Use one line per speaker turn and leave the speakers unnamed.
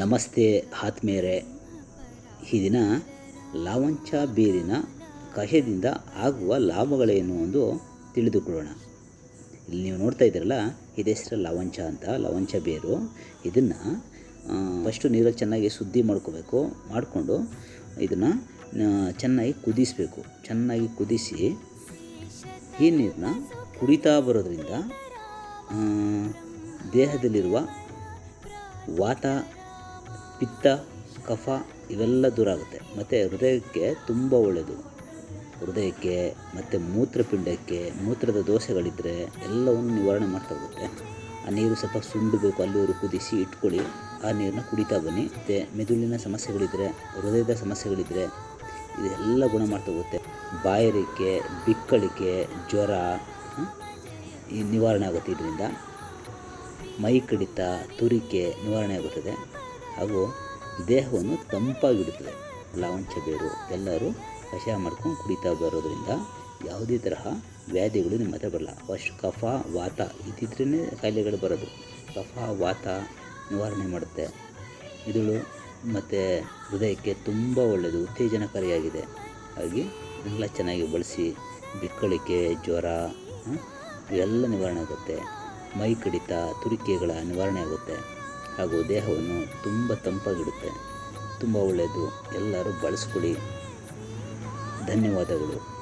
ನಮಸ್ತೆ ಆತ್ಮೇರೆ ಈ ದಿನ ಲಾವಂಚ ಬೇರಿನ ಕಷದಿಂದ ಆಗುವ ಲಾಭಗಳೇನು ಎಂದು ತಿಳಿದುಕೊಳ್ಳೋಣ. ಇಲ್ಲಿ ನೀವು ನೋಡ್ತಾ ಇದ್ದೀರಲ್ಲ ಇದೆಷ್ಟರ ಲವಂಚ ಅಂತ, ಲವಂಚ ಬೇರು. ಇದನ್ನು ಫಸ್ಟು ನೀರಲ್ಲಿ ಚೆನ್ನಾಗಿ ಶುದ್ಧಿ ಮಾಡ್ಕೋಬೇಕು, ಮಾಡಿಕೊಂಡು ಇದನ್ನು ಚೆನ್ನಾಗಿ ಕುದಿಸಬೇಕು. ಚೆನ್ನಾಗಿ ಕುದಿಸಿ ಈ ನೀರನ್ನ ಕುಡಿತಾ ಬರೋದ್ರಿಂದ ದೇಹದಲ್ಲಿರುವ ವಾತ ಪಿತ್ತ, ಕಫ ಇವೆಲ್ಲ ದೂರ ಆಗುತ್ತೆ. ಮತ್ತು ಹೃದಯಕ್ಕೆ ತುಂಬ ಒಳ್ಳೆಯದು ಹೃದಯಕ್ಕೆ ಮತ್ತು ಮೂತ್ರಪಿಂಡಕ್ಕೆ ಮೂತ್ರದ ದೋಷಗಳಿದ್ದರೆ ಎಲ್ಲವನ್ನು ನಿವಾರಣೆ ಮಾಡ್ತಾ ಹೋಗುತ್ತೆ. ಆ ನೀರು ಸ್ವಲ್ಪ ಸುಂಡಬೇಕು ಅಲ್ಲಿವರು ಕುದಿಸಿ ಇಟ್ಕೊಳ್ಳಿ. ಆ ನೀರನ್ನ ಕುಡಿತಾ ಬನ್ನಿ. ಮತ್ತು ಮೆದುಳಿನ ಸಮಸ್ಯೆಗಳಿದ್ದರೆ ಹೃದಯದ ಸಮಸ್ಯೆಗಳಿದ್ದರೆ ಇದೆಲ್ಲ ಗುಣ ಮಾಡ್ತಾ ಹೋಗುತ್ತೆ. ಬಾಯಾರಿಕೆ, ಬಿಕ್ಕಳಿಕೆ, ಜ್ವರ ಈ ನಿವಾರಣೆ ಆಗುತ್ತೆ ಇದರಿಂದ. ಮೈ ಕಡಿತ, ತುರಿಕೆ ನಿವಾರಣೆ ಆಗುತ್ತದೆ. ಹಾಗೂ ದೇಹವನ್ನು ತಂಪಾಗಿಡುತ್ತದೆ. ಲವಂಚ ಬೇರು ಎಲ್ಲರೂ ಕಷಾಯ ಮಾಡ್ಕೊಂಡು ಕುಡಿತಾ ಬರೋದ್ರಿಂದ ಯಾವುದೇ ತರಹ ವ್ಯಾಧಿಗಳು ನಿಮ್ಮ ಹತ್ರ ಬರಲ್ಲ. ಫಸ್ಟ್ ಕಫ, ವಾತ ಇದ್ದಿದ್ರೇ ಕಾಯಿಲೆಗಳು ಬರೋದು. ಕಫ, ವಾತ ನಿವಾರಣೆ ಮಾಡುತ್ತೆ. ಮಿದುಳು ಮತ್ತು ಹೃದಯಕ್ಕೆ ತುಂಬ ಒಳ್ಳೆಯದು ಉತ್ತೇಜನಕಾರಿಯಾಗಿದೆ. ಹಾಗೆ ಎಲ್ಲ ಚೆನ್ನಾಗಿ ಬಳಸಿ, ಬಿಕ್ಕಳಿಕೆ, ಜ್ವರ? ಇವೆಲ್ಲ ನಿವಾರಣೆ ಆಗುತ್ತೆ. ಮೈ ಕಡಿತ, ತುರಿಕೆಗಳ ನಿವಾರಣೆ ಆಗುತ್ತೆ. ಹಾಗೂ ದೇಹವನ್ನು ತುಂಬ ತಂಪಾಗಿಡುತ್ತೆ. ತುಂಬ ಒಳ್ಳೆಯದು ಎಲ್ಲರೂ ಬಳಸ್ಕೊಳ್ಳಿ. ಧನ್ಯವಾದಗಳು.